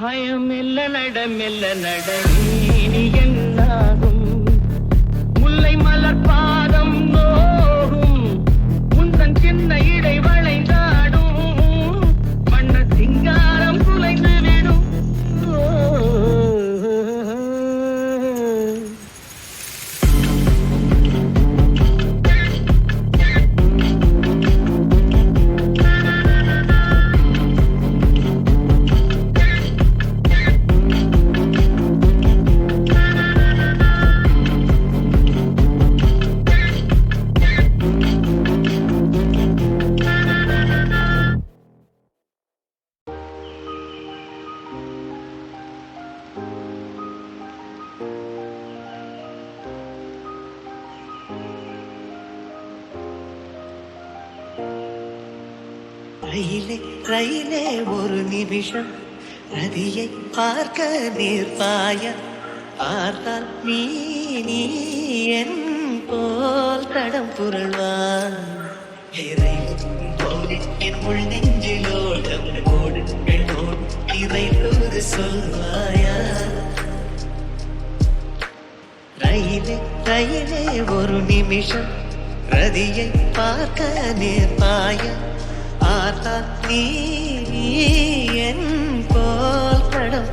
ஹயம் மெல்ல நட மெல்ல நட நீ ரயிலே ரயிலே ஒரு நிமிஷம். ரதியை பார்க்க நீர்பாய பார்த்தால் நீ நீ என் போல் தடம் புரள்வான். என் உள் நெஞ்சிலோடம் ஓடு பெண்ணோடு இறைவரு சொல்வாயா? ரயிலே ரயிலே ஒரு நிமிஷம். ரதியை பார்க்க நேர்பாயா ஆர்த்தாத் நீ என் போல் படம்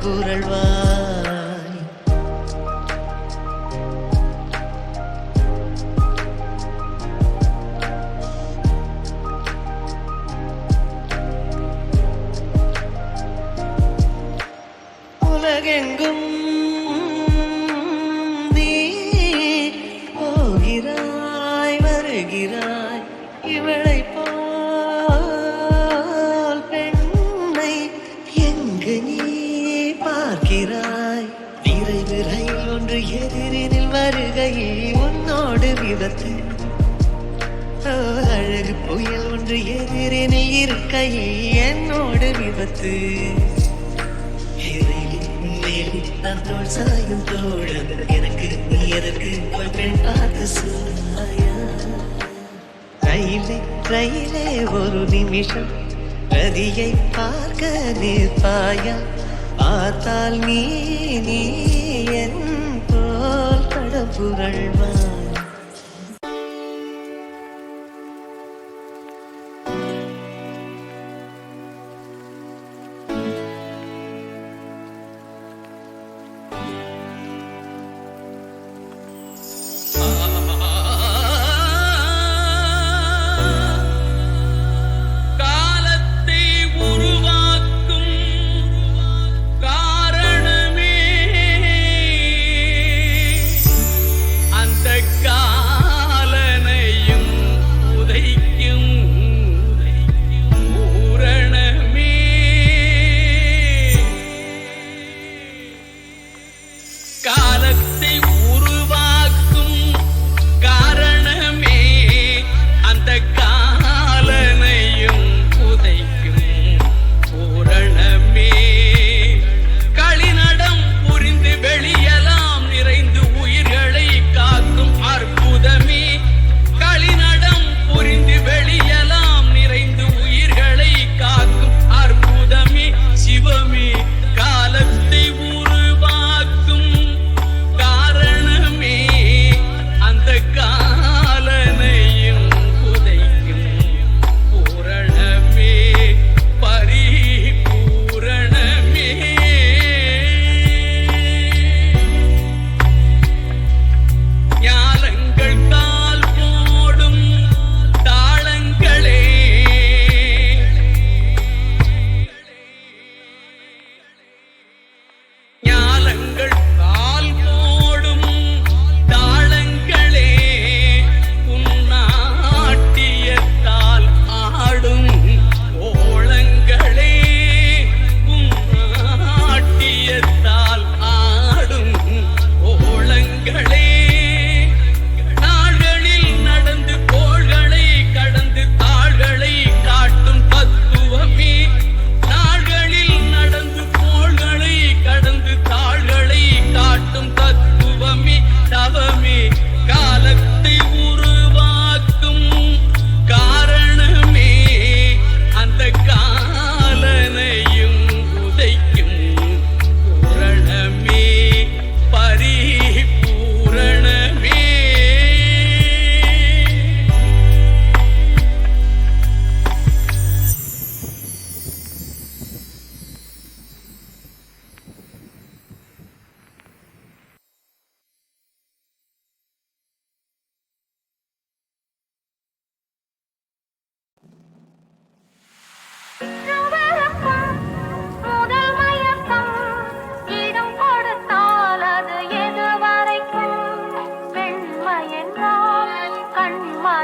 புயல் ஒன்று எதிரெனில் இருக்கையில் என்னோடு விபத்து. நான் தோல் சாயும் தோழன். எனக்கு நீ எதற்கு பெண் பார்த்து சொன்னாயா? ரயிலே ரயிலே ஒரு நிமிஷம். ரதியை பார்க்க நிற்பாயா? பார்த்தால் நீ நீ என் போல் கடப்புரள்வா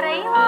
மறைவா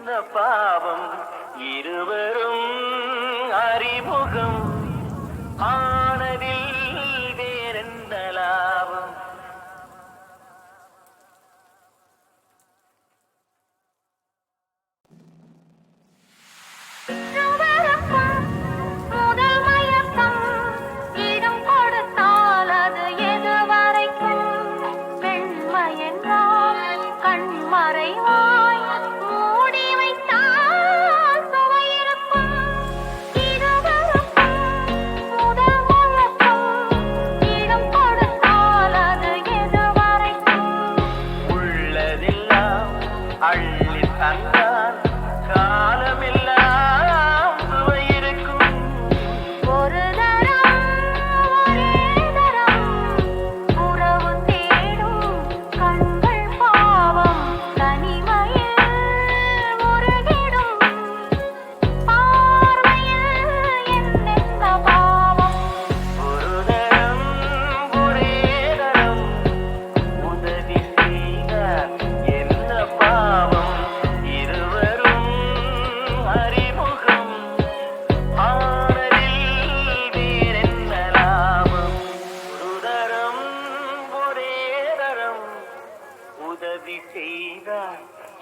இந்த பாவம்? இருவரும் அறிமுகம். ஆ are listening.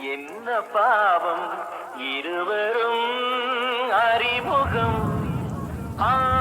என்ன பாவம்? இருவரும் அறிமுகம். ஆ